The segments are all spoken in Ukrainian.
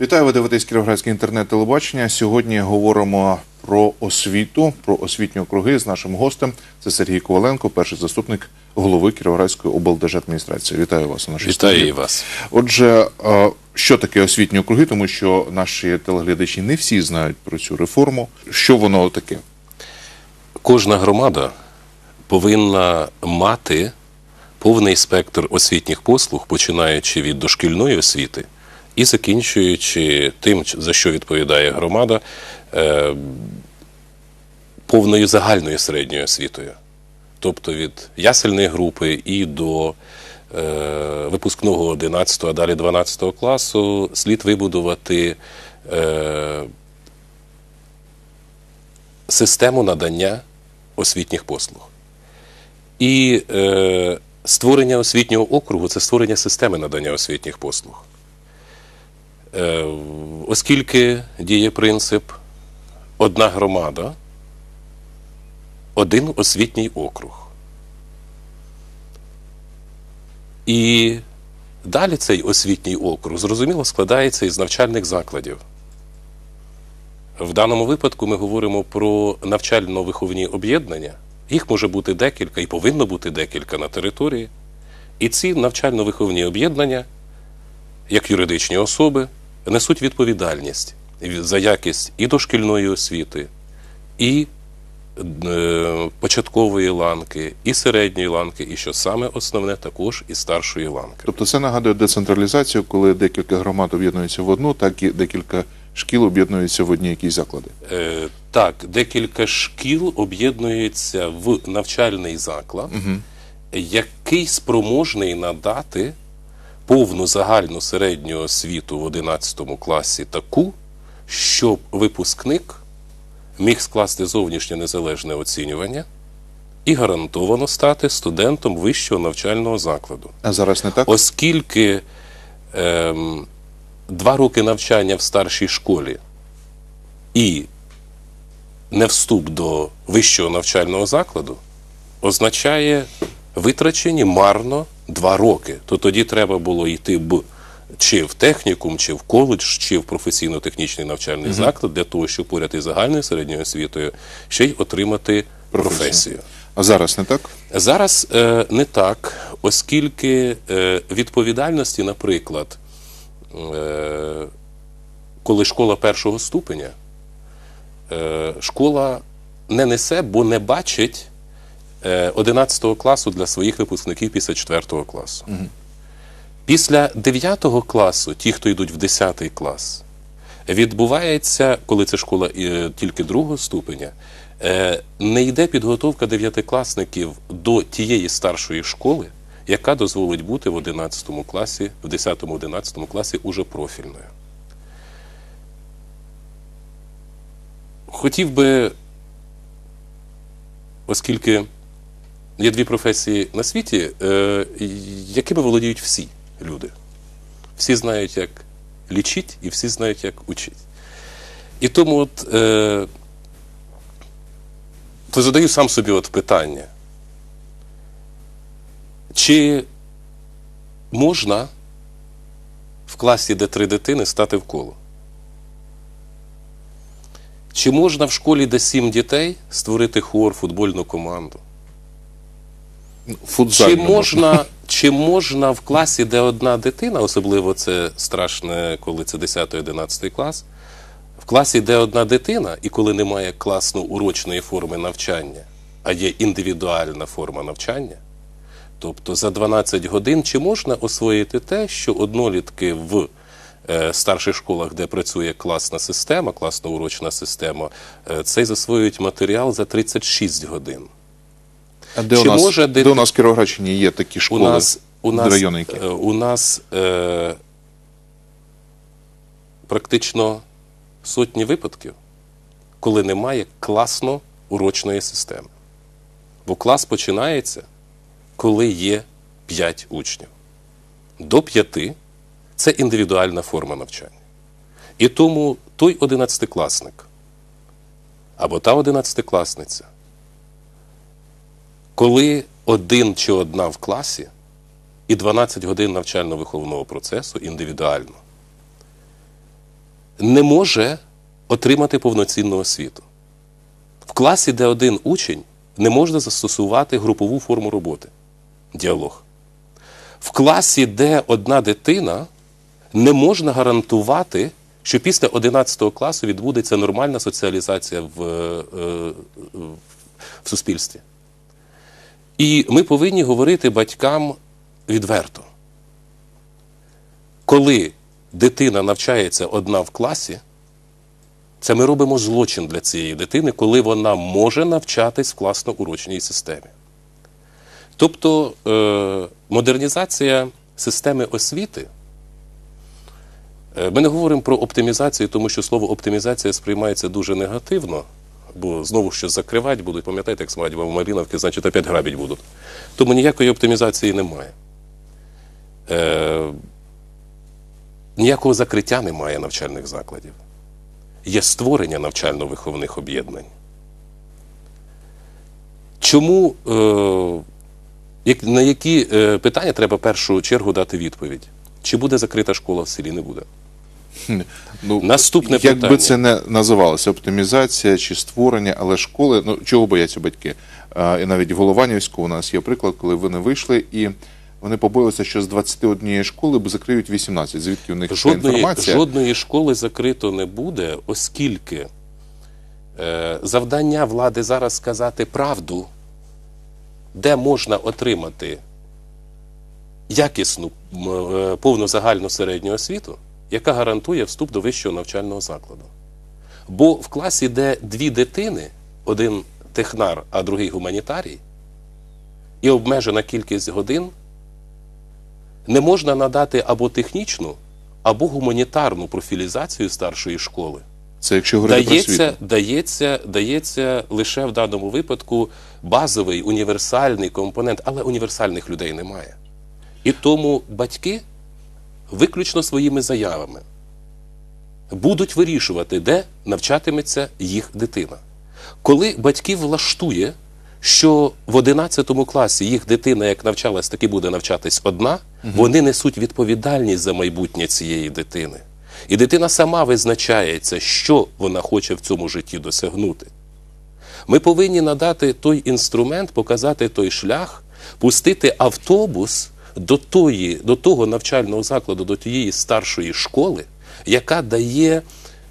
Вітаю, ви дивитесь Кіровоградське інтернет-телебачення. Сьогодні говоримо про освіту, про освітні округи з нашим гостем. Це Сергій Коваленко, перший заступник голови Кіровоградської облдержадміністрації. Вітаю вас нашій Вітаю і вас. Отже, що таке освітні округи, тому що наші телеглядачі не всі знають про цю реформу. Що воно таке? Кожна громада повинна мати повний спектр освітніх послуг, починаючи від дошкільної освіти і закінчуючи тим, за що відповідає громада, е, повною загальною середньою освітою. Тобто від ясельної групи і до е, випускного 11, а далі 12 класу слід вибудувати е, систему надання освітніх послуг. І створення освітнього округу це створення системи надання освітніх послуг. Е, оскільки діє принцип одна громада, один освітній округ. І далі цей освітній округ, зрозуміло, складається із навчальних закладів. В даному випадку ми говоримо про навчально-виховні об'єднання. Їх може бути декілька і повинно бути декілька на території. І ці навчально-виховні об'єднання, як юридичні особи, несуть відповідальність за якість і дошкільної освіти, і е, початкової ланки, і середньої ланки, і що саме основне, також і старшої ланки. Тобто це нагадує децентралізацію, коли декілька громад об'єднуються в одну, так і декілька шкіл об'єднуються в одні якісь заклади. Е, так, декілька шкіл об'єднуються в навчальний заклад, який спроможний надати повну загальну середню освіту в 11 класі таку, щоб випускник міг скласти зовнішнє незалежне оцінювання і гарантовано стати студентом вищого навчального закладу. А зараз не так? Оскільки ем, два роки навчання в старшій школі і не вступ до вищого навчального закладу означає витрачені марно два роки. То тоді треба було йти б чи в технікум, чи в коледж, чи в професійно-технічний навчальний заклад для того, щоб поряд із загальною середньою освітою ще й отримати професію. А зараз не так? Зараз е, не так, оскільки е, відповідальності, наприклад, е, коли школа першого ступеня, е, школа не несе, бо не бачить 11 класу для своїх випускників після 4 класу. Після 9 класу, ті, хто йдуть в 10 клас, відбувається, коли це школа е, тільки другого ступеня, е, не йде підготовка дев'ятикласників до тієї старшої школи, яка дозволить бути в 11 класі, в 10-11 класі уже профільною. Хотів би, оскільки є дві професії на світі, е, якими володіють всі люди. Всі знають, як лічить, і всі знають, як учить. І тому от, е, то задаю сам собі от питання. Чи можна в класі, де три дитини, стати в коло? Чи можна в школі, де сім дітей, створити хор, футбольну команду? Футзально Чи можна, чи можна в класі, де одна дитина, особливо це страшне, коли це 10-11 клас, в класі, де одна дитина, і коли немає класно урочної форми навчання, а є індивідуальна форма навчання, тобто за 12 годин чи можна освоїти те, що однолітки в е, старших школах, де працює класна система, класно урочна система, е, цей засвоюють матеріал за 36 годин. А де, у нас, може де у нас в Кіровоградщині є такі У школи, нас, у нас, райони які? е, у нас е, практично сотні випадків, коли немає класно урочної системи. Бо клас починається, коли є 5 учнів. До 5 це індивідуальна форма навчання. І тому той 11-класник або та 11-класниця, коли один чи одна в класі і 12 годин навчально-виховного процесу індивідуально, не може отримати повноцінну освіту. В класі, де один учень, не можна застосувати групову форму роботи діалог. В класі, де одна дитина, не можна гарантувати, що після 11 класу відбудеться нормальна соціалізація в, е, е, в суспільстві. І ми повинні говорити батькам відверто. Коли дитина навчається одна в класі, це ми робимо злочин для цієї дитини, коли вона може навчатись в класно-урочній системі. Тобто е, модернізація системи освіти. е, Ми не говоримо про оптимізацію, тому що слово оптимізація сприймається дуже негативно, бо знову щось закривати будуть, пам'ятаєте, як смають в Маріновки, значить опять грабить будуть. Тому ніякої оптимізації немає. Е, ніякого закриття немає навчальних закладів. Є створення навчально-виховних об'єднань. Чому, е, на які е, питання треба в першу чергу дати відповідь? Чи буде закрита школа в селі? Не буде. Ну, Наступне як питання. би це не називалося, оптимізація чи створення, але школи, ну чого бояться батьки? А, і навіть в Голованівську у нас є приклад, коли вони вийшли і вони побоїлися, що з 21 школи закриють 18. Звідки у них Жодної, інформація? жодної школи закрито не буде, оскільки е, завдання влади зараз сказати правду, де можна отримати якісну е, повну загальну середню освіту, яка гарантує вступ до вищого навчального закладу. Бо в класі, де дві дитини, один технар, а другий гуманітарій, і обмежена кількість годин, не можна надати або технічну, або гуманітарну профілізацію старшої школи. Це якщо говорити про Дається, освіту. дається, дається лише в даному випадку базовий універсальний компонент, але універсальних людей немає. І тому батьки виключно своїми заявами будуть вирішувати, де навчатиметься їх дитина. Коли батьків влаштує, що в 11 класі їх дитина, як навчалась, таки буде навчатись одна, вони несуть відповідальність за майбутнє цієї дитини. І дитина сама визначається, що вона хоче в цьому житті досягнути. Ми повинні надати той інструмент, показати той шлях, пустити автобус до, тої, до того навчального закладу, до тієї старшої школи, яка дає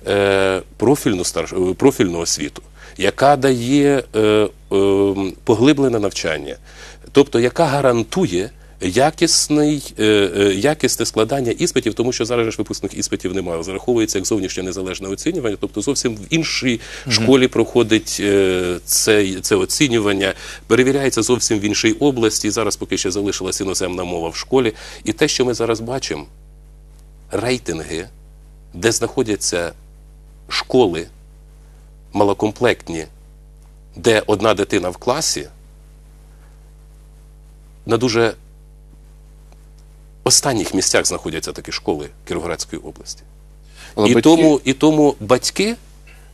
е, профільну, старш, е, профільну освіту, яка дає е, е, поглиблене навчання, тобто яка гарантує якісний, е, е, якісне складання іспитів, тому що зараз ж випускних іспитів немає. Зараховується як зовнішнє незалежне оцінювання, тобто зовсім в іншій школі проходить е, це, це оцінювання, перевіряється зовсім в іншій області. Зараз поки ще залишилася іноземна мова в школі. І те, що ми зараз бачимо, рейтинги, де знаходяться школи малокомплектні, де одна дитина в класі, на дуже останніх місцях знаходяться такі школи Кіровоградської області. Але і, батьки- тому, і тому батьки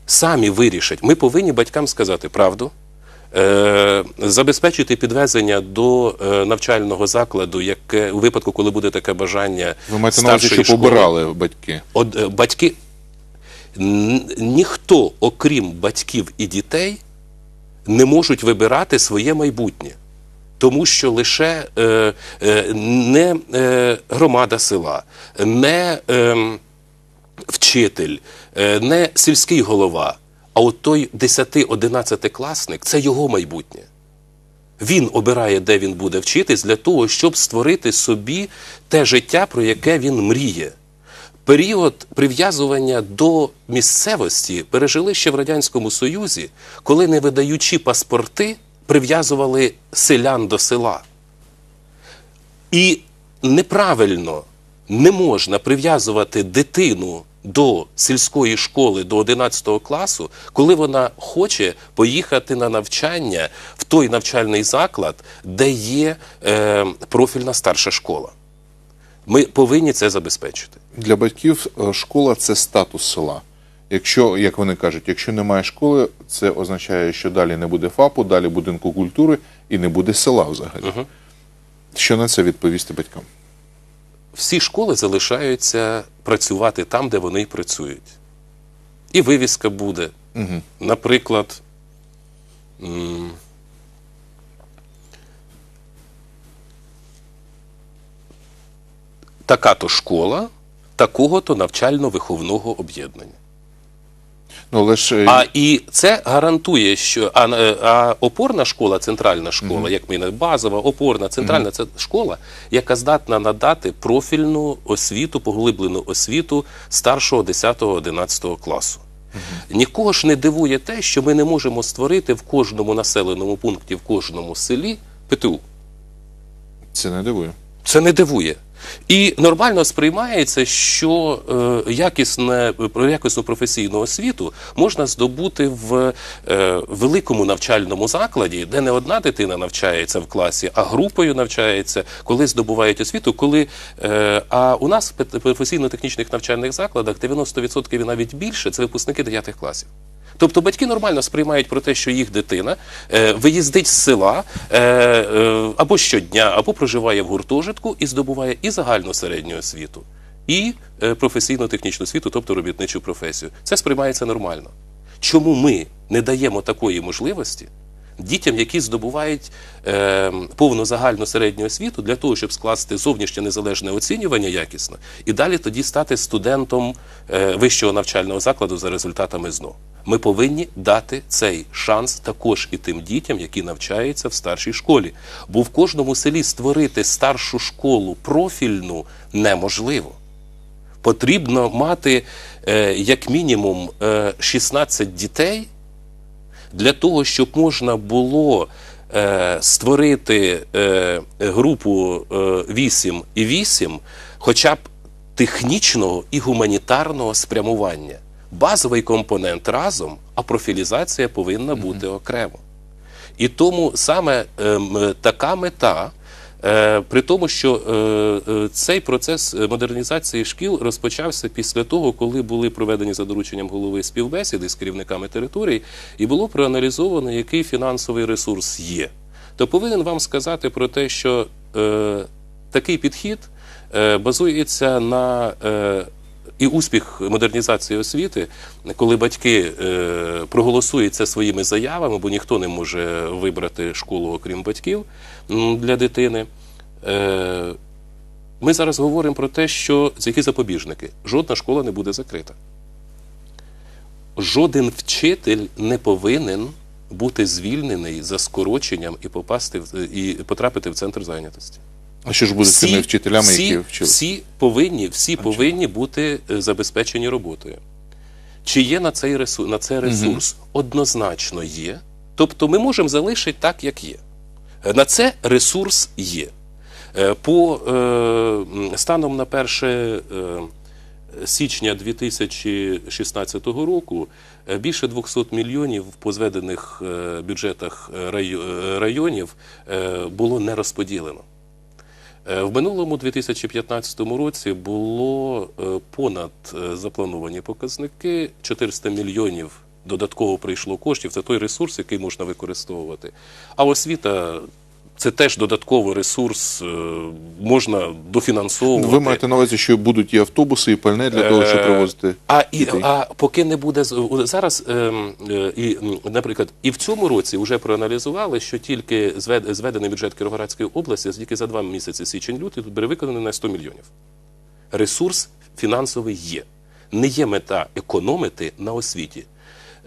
самі вирішать. Ми повинні батькам сказати правду, е, забезпечити підвезення до е, навчального закладу, яке у випадку, коли буде таке бажання Ви маєте на увазі, що школи. побирали батьки. От, е, батьки, ніхто, окрім батьків і дітей, не можуть вибирати своє майбутнє. Тому що лише е, е, не е, громада села, не е, вчитель, е, не сільський голова, а от той 10-11 класник це його майбутнє. Він обирає, де він буде вчитись, для того, щоб створити собі те життя, про яке він мріє. Період прив'язування до місцевості пережили ще в Радянському Союзі, коли, не видаючи паспорти, прив'язували селян до села. І неправильно не можна прив'язувати дитину до сільської школи до 11 класу, коли вона хоче поїхати на навчання в той навчальний заклад, де є е, профільна старша школа. Ми повинні це забезпечити. Для батьків е, школа це статус села. Якщо, як вони кажуть, якщо немає школи, це означає, що далі не буде ФАПу, далі будинку культури і не буде села взагалі. Що на це відповісти батькам? Всі школи залишаються працювати там, де вони працюють. І вивіска буде. Наприклад, така-то школа такого-то навчально-виховного об'єднання. Ну, ж е, А і це гарантує, що а, е, а опорна школа, центральна школа, як ми базова, опорна, центральна це школа, яка здатна надати профільну освіту, поглиблену освіту старшого 10-11 класу. Нікого ж не дивує те, що ми не можемо створити в кожному населеному пункті, в кожному селі ПТУ. це не дивує. Це не дивує. І нормально сприймається, що е, якісне, про якісну професійну освіту можна здобути в е, великому навчальному закладі, де не одна дитина навчається в класі, а групою навчається, коли здобувають освіту. Коли, е, а у нас в професійно-технічних навчальних закладах 90% і навіть більше це випускники 9 класів. Тобто батьки нормально сприймають про те, що їх дитина виїздить з села або щодня, або проживає в гуртожитку і здобуває і загальну середню освіту, і е, професійно-технічну освіту, тобто робітничу професію. Це сприймається нормально. Чому ми не даємо такої можливості дітям, які здобувають е, повну загальну середню освіту для того, щоб скласти зовнішнє незалежне оцінювання якісно, і далі тоді стати студентом е, вищого навчального закладу за результатами ЗНО. Ми повинні дати цей шанс також і тим дітям, які навчаються в старшій школі. Бо в кожному селі створити старшу школу профільну неможливо потрібно мати е, як мінімум е, 16 дітей для того, щоб можна було е, створити е, групу е, 8 і 8 хоча б технічного і гуманітарного спрямування. Базовий компонент разом, а профілізація повинна бути окремо. І тому саме е, така мета, при тому, що е, е, цей процес модернізації шкіл розпочався після того, коли були проведені за дорученням голови співбесіди з керівниками територій, і було проаналізовано, який фінансовий ресурс є. То повинен вам сказати про те, що е, такий підхід е, базується на е, і успіх модернізації освіти, коли батьки е, проголосують це своїми заявами, бо ніхто не може вибрати школу, окрім батьків для дитини. Е, ми зараз говоримо про те, що які запобіжники. Жодна школа не буде закрита. Жоден вчитель не повинен бути звільнений за скороченням і попасти в і потрапити в центр зайнятості А що ж буде з цими вчителями, всі, які вчили? Всі повинні, всі повинні бути е, забезпечені роботою. Чи є на цей ресурс, на цей ресурс? Однозначно є. Тобто ми можемо залишити так, як є. Е, На це ресурс є. Е, По е, станом на 1 е, січня 2016 року більше 200 мільйонів по зведених бюджетах райо- районів було не розподілено. Е, В минулому 2015 році було е, понад е, заплановані показники 400 мільйонів. Додатково прийшло коштів. Це той ресурс, який можна використовувати. А освіта це теж додатковий ресурс, е, можна дофінансовувати. Ви маєте на увазі, що будуть і автобуси, і пальне для того, щоб Е, привозити А, і, дітей? а поки не буде зараз, ем, е, і, наприклад, і в цьому році вже проаналізували, що тільки зведений бюджет Кіровоградської області тільки за два місяці січень-лютий тут буде виконаний на 100 мільйонів. Ресурс фінансовий є. Не є мета економити на освіті.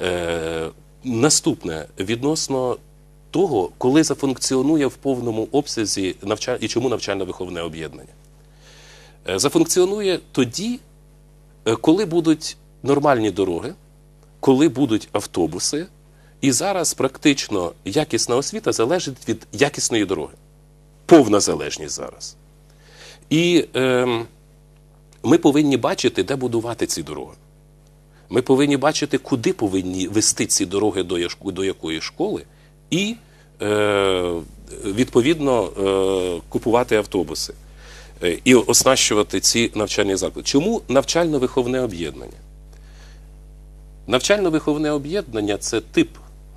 Е, наступне відносно того, коли зафункціонує в повному обсязі навча... і чому навчально-виховне об'єднання. Е, Зафункціонує тоді, е, коли будуть нормальні дороги, коли будуть автобуси, і зараз практично якісна освіта залежить від якісної дороги. Повна залежність зараз. І ем, ми повинні бачити, де будувати ці дороги. Ми повинні бачити, куди повинні вести ці дороги до, якої школи, і е, відповідно е, купувати автобуси е, і оснащувати ці навчальні заклади. Чому навчально-виховне об'єднання? Навчально-виховне об'єднання це тип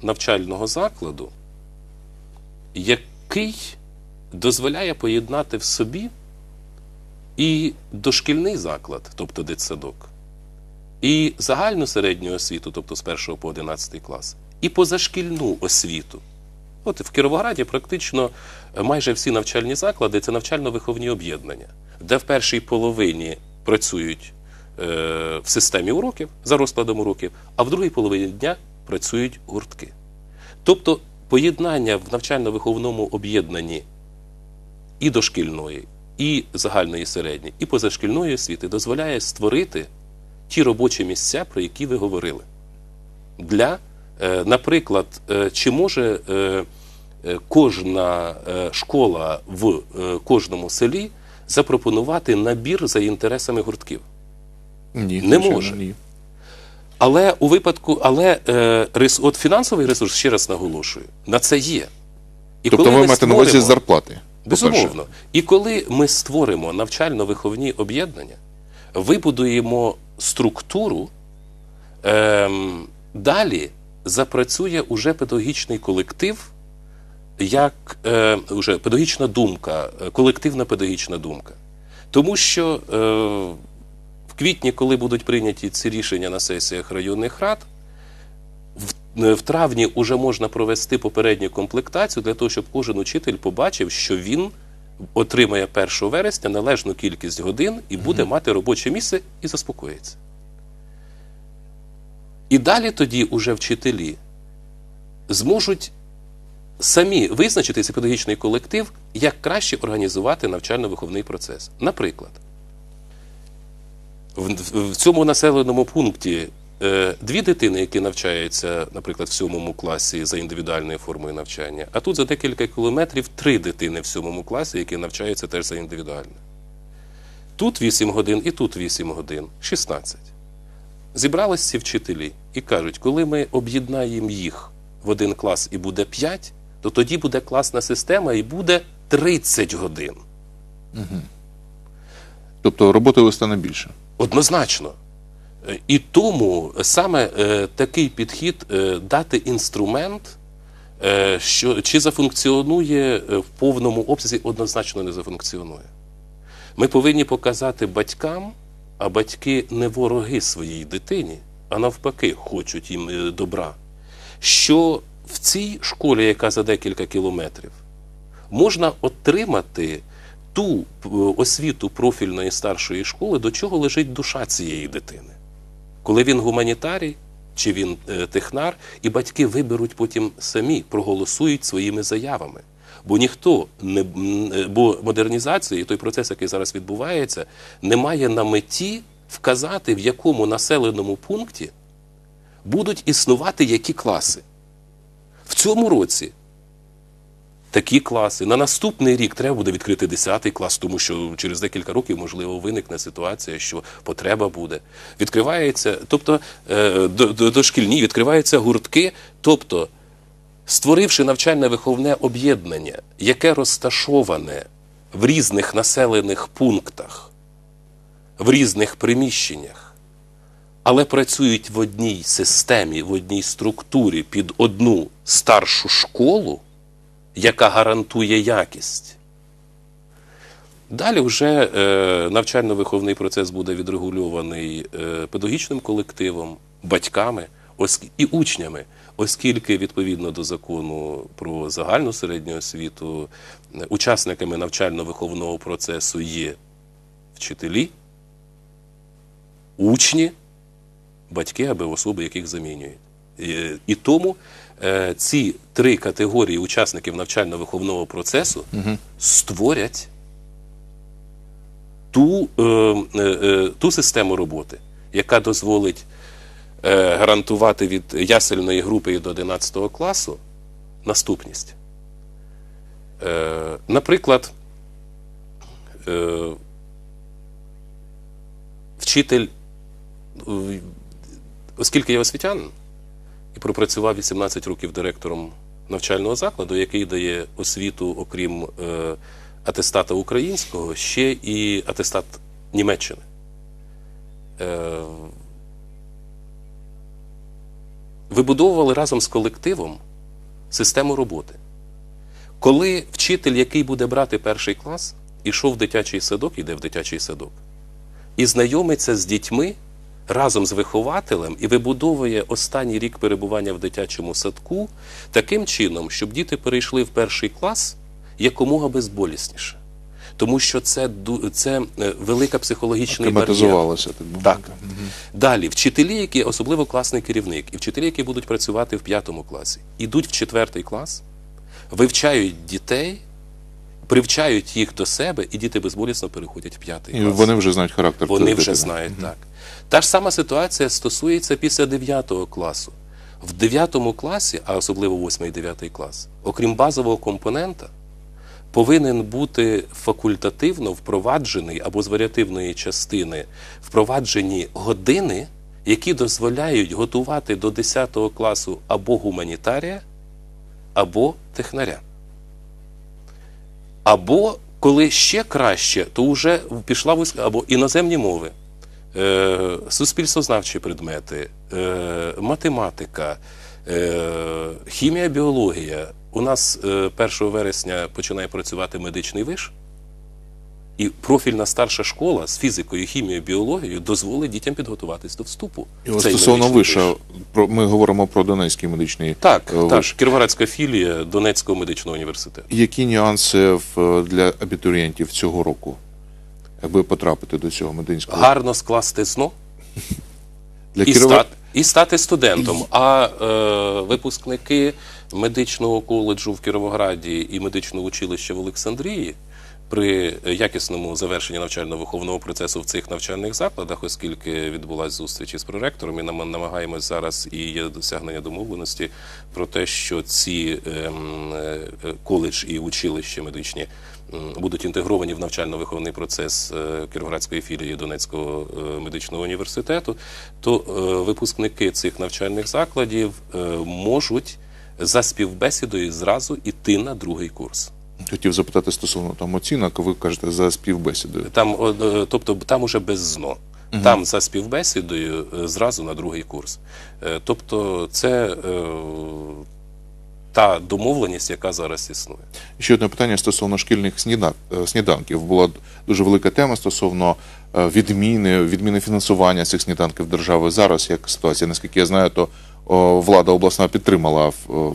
навчального закладу, який дозволяє поєднати в собі і дошкільний заклад, тобто дитсадок, і загальну середню освіту, тобто з 1 по 11 клас, і позашкільну освіту. От в Кіровограді практично е, майже всі навчальні заклади це навчально-виховні об'єднання, де в першій половині працюють е, в системі уроків за розкладом уроків, а в другій половині дня працюють гуртки. Тобто поєднання в навчально-виховному об'єднанні і дошкільної, і загальної середньої, і позашкільної освіти дозволяє створити ті робочі місця, про які ви говорили. Для, е, наприклад, е, чи може кожна е, школа в е, кожному селі запропонувати набір за інтересами гуртків? Ні, Не може. Ні. Але у випадку, але е, от фінансовий ресурс, ще раз наголошую, на це є. І Тобто коли ви ми маєте на увазі зарплати. Безумовно. І коли ми створимо навчально-виховні об'єднання, вибудуємо структуру, ем, далі запрацює уже педагогічний колектив, як е, уже педагогічна думка, е, колективна педагогічна думка. Тому що е, в квітні, коли будуть прийняті ці рішення на сесіях районних рад, в, е, в травні вже можна провести попередню комплектацію для того, щоб кожен учитель побачив, що він отримає 1 вересня належну кількість годин і буде мати робоче місце і заспокоїться. І далі тоді уже вчителі зможуть самі визначити цей педагогічний колектив, як краще організувати навчально-виховний процес. Наприклад, в, цьому населеному пункті е, дві дитини, які навчаються, наприклад, в сьомому класі за індивідуальною формою навчання, а тут за декілька кілометрів три дитини в сьомому класі, які навчаються теж за індивідуально. Тут 8 годин і тут 8 годин, 16. Зібрались ці вчителі і кажуть, коли ми об'єднаємо їх в один клас і буде 5, то тоді буде класна система і буде 30 годин. Тобто роботи стане більше. Однозначно. І тому саме е, такий підхід е, дати інструмент, е, що чи зафункціонує е, в повному обсязі, однозначно не зафункціонує. Ми повинні показати батькам, а батьки не вороги своїй дитині, а навпаки, хочуть їм е, добра. Що в цій школі, яка за декілька кілометрів, можна отримати ту е, освіту профільної старшої школи, до чого лежить душа цієї дитини. Коли він гуманітарій чи він е, технар, і батьки виберуть потім самі, проголосують своїми заявами. Бо ніхто не е, бо модернізація той процес, який зараз відбувається, не має на меті вказати, в якому населеному пункті будуть існувати які класи. Цьому році такі класи. На наступний рік треба буде відкрити 10 клас, тому що через декілька років, можливо, виникне ситуація, що потреба буде. Відкривається, тобто е, до- до- дошкільні, відкриваються гуртки. Тобто, створивши навчально-виховне об'єднання, яке розташоване в різних населених пунктах, в різних приміщеннях, але працюють в одній системі, в одній структурі під одну старшу школу, яка гарантує якість. Далі вже е, навчально-виховний процес буде відрегульований е, педагогічним колективом, батьками оск- і учнями, оскільки відповідно до закону про загальну середню освіту е, учасниками навчально-виховного процесу є вчителі, учні, батьки або особи, яких замінюють. І, і тому е, ці три категорії учасників навчально-виховного процесу створять ту, е, е, е, ту систему роботи, яка дозволить е, гарантувати від ясельної групи до 11 класу наступність. Е, наприклад, е, вчитель, е, оскільки я освітянин і пропрацював 18 років директором навчального закладу, який дає освіту, окрім е, атестата українського, ще і атестат Німеччини. Е, вибудовували разом з колективом систему роботи. Коли вчитель, який буде брати перший клас, ішов в дитячий садок, іде в дитячий садок, і знайомиться з дітьми разом з вихователем і вибудовує останній рік перебування в дитячому садку таким чином, щоб діти перейшли в перший клас якомога безболісніше. Тому що це, це е, велика психологічний бар'єр. Так Далі, вчителі, які особливо класний керівник, і вчителі, які будуть працювати в п'ятому класі, ідуть в четвертий клас, вивчають дітей, привчають їх до себе, і діти безболісно переходять в п'ятий І клас. вони вже знають характер. Вони вже дитини. знають так. Та ж сама ситуація стосується після 9 класу. В 9 класі, а особливо 8 і 9 клас, окрім базового компонента, повинен бути факультативно впроваджений або з варіативної частини впроваджені години, які дозволяють готувати до 10 класу або гуманітарія, або технаря. Або коли ще краще, то вже пішла вузька, або іноземні мови, суспільствознавчі предмети, е, математика, е, хімія, біологія. У нас е, 1 вересня починає працювати медичний виш, і профільна старша школа з фізикою, хімією, біологією дозволить дітям підготуватись до вступу. І от стосовно виша, виш. ми говоримо про Донецький медичний Так, е, так. Кіровоградська філія Донецького медичного університету. Які нюанси для абітурієнтів цього року, аби потрапити до цього медичного Гарно скласти сно. для і, Кірова- стати, і стати студентом. А е, випускники медичного коледжу в Кіровограді і медичного училища в Олександрії при якісному завершенні навчально-виховного процесу в цих навчальних закладах, оскільки відбулася зустріч із проректором, і нам намагаємось зараз і є досягнення домовленості про те, що ці ем, е, коледж і училища медичні будуть інтегровані в навчально-виховний процес е, Кіровоградської філії Донецького е, медичного університету, то е, випускники цих навчальних закладів можуть за співбесідою зразу йти на другий курс. Хотів запитати стосовно там оцінок, ви кажете за співбесідою. Там, тобто, там уже без ЗНО. Там за співбесідою зразу на другий курс. Тобто, це та домовленість, яка зараз існує. Ще одне питання стосовно шкільних сніда- е, сніданків. Була дуже велика тема стосовно е, відміни, відміни фінансування цих сніданків держави. Зараз як ситуація, наскільки я знаю, то влада обласна підтримала о,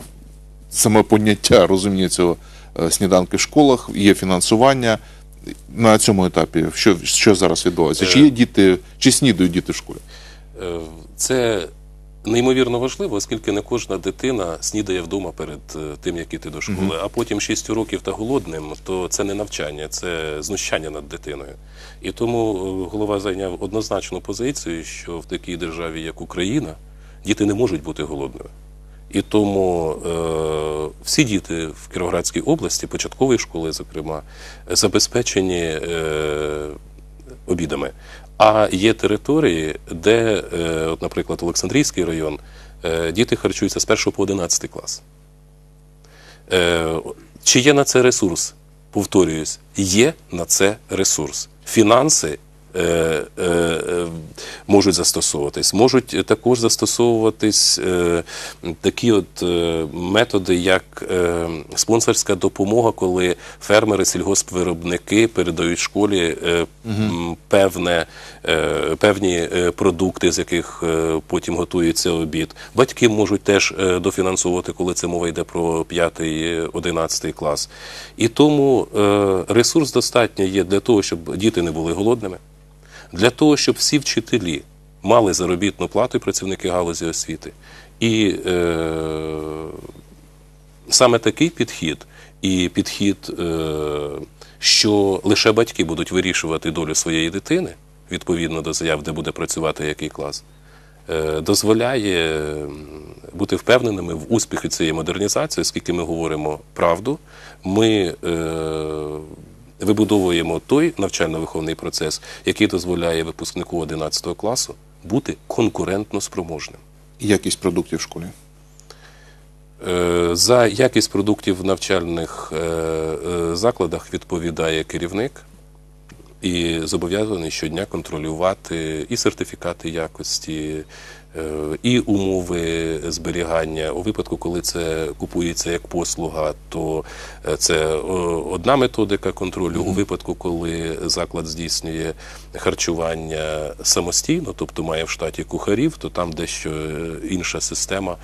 саме поняття розуміння цього е, сніданки в школах. Є фінансування. На цьому етапі що, що зараз відбувається? Чи є діти, чи снідають діти в школі? Е, Це неймовірно важливо, оскільки не кожна дитина снідає вдома перед е, тим, як іти до школи. А потім 6 років та голодним, то це не навчання, це знущання над дитиною. І тому е, голова зайняв однозначну позицію, що в такій державі, як Україна, діти не можуть бути голодними. І тому е, всі діти в Кіровоградській області, початкової школи, зокрема, забезпечені е, обідами. А є території, де, е, от, наприклад, Олександрійський район, е, діти харчуються з 1 по 11 клас. Е, чи є на це ресурс? Повторююсь, є на це ресурс. Фінанси можуть застосовуватись, можуть також застосовуватись е, такі от е, методи, як е, спонсорська допомога, коли фермери, сільгоспвиробники передають школі е, певне, е, певні е, продукти, з яких е, потім готується обід. Батьки можуть теж е, дофінансовувати, коли це мова йде про 5-11 клас. І тому е, ресурс достатньо є для того, щоб діти не були голодними, для того, щоб всі вчителі мали заробітну плату і працівники галузі освіти. І е, саме такий підхід і підхід, е, що лише батьки будуть вирішувати долю своєї дитини відповідно до заяв, де буде працювати який клас, е, дозволяє бути впевненими в успіхі цієї модернізації, оскільки ми говоримо правду, ми е, вибудовуємо той навчально-виховний процес, який дозволяє випускнику 11 класу бути конкурентно спроможним. Якість продуктів в школі. Е, За якість продуктів в навчальних е, е, закладах відповідає керівник і зобов'язаний щодня контролювати і сертифікати якості, і умови зберігання. У випадку, коли це купується як послуга, то е, це е, одна методика контролю. У випадку, коли заклад здійснює харчування самостійно, тобто має в штаті кухарів, то там дещо е, інша система,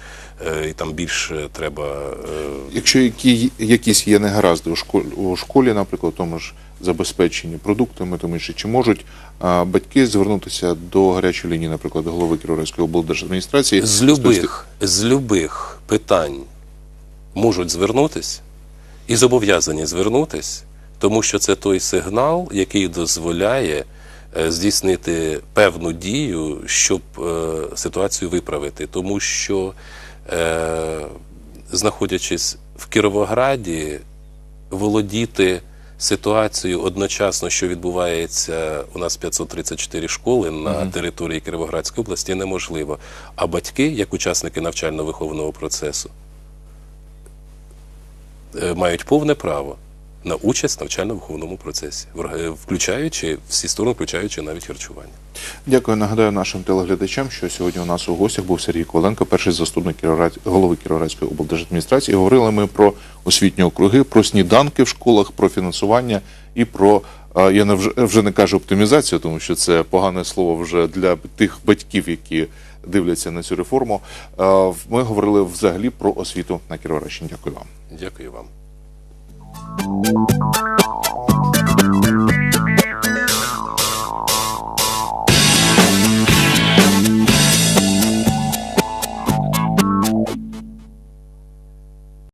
е, і там більше треба. е, Якщо які, якісь є негаразди у школі, у школі, наприклад, тому ж забезпеченні продуктами, тому що чи можуть а, батьки звернутися до гарячої лінії, наприклад, до голови Кіровоградської облдержадміністрації З любих, з любих питань можуть звернутись і зобов'язані звернутись, тому що це той сигнал, який дозволяє е, здійснити певну дію, щоб е, ситуацію виправити. Тому що, е, знаходячись в Кіровограді, володіти ситуацією одночасно, що відбувається у нас 534 школи на території Кривоградської області, неможливо. А батьки, як учасники навчально-виховного процесу, е, мають повне право на участь в навчально-виховному процесі, е, включаючи всі сторони, включаючи навіть харчування. Дякую. Нагадаю нашим телеглядачам, що сьогодні у нас у гостях був Сергій Коваленко, перший заступник голови Кіровоградської облдержадміністрації. Говорили ми про освітні округи, про сніданки в школах, про фінансування і про я не вже, вже не кажу оптимізацію, тому що це погане слово вже для тих батьків, які дивляться на цю реформу. Ми говорили взагалі про освіту на Кіровоградщині. Дякую вам. Дякую вам. Thank you.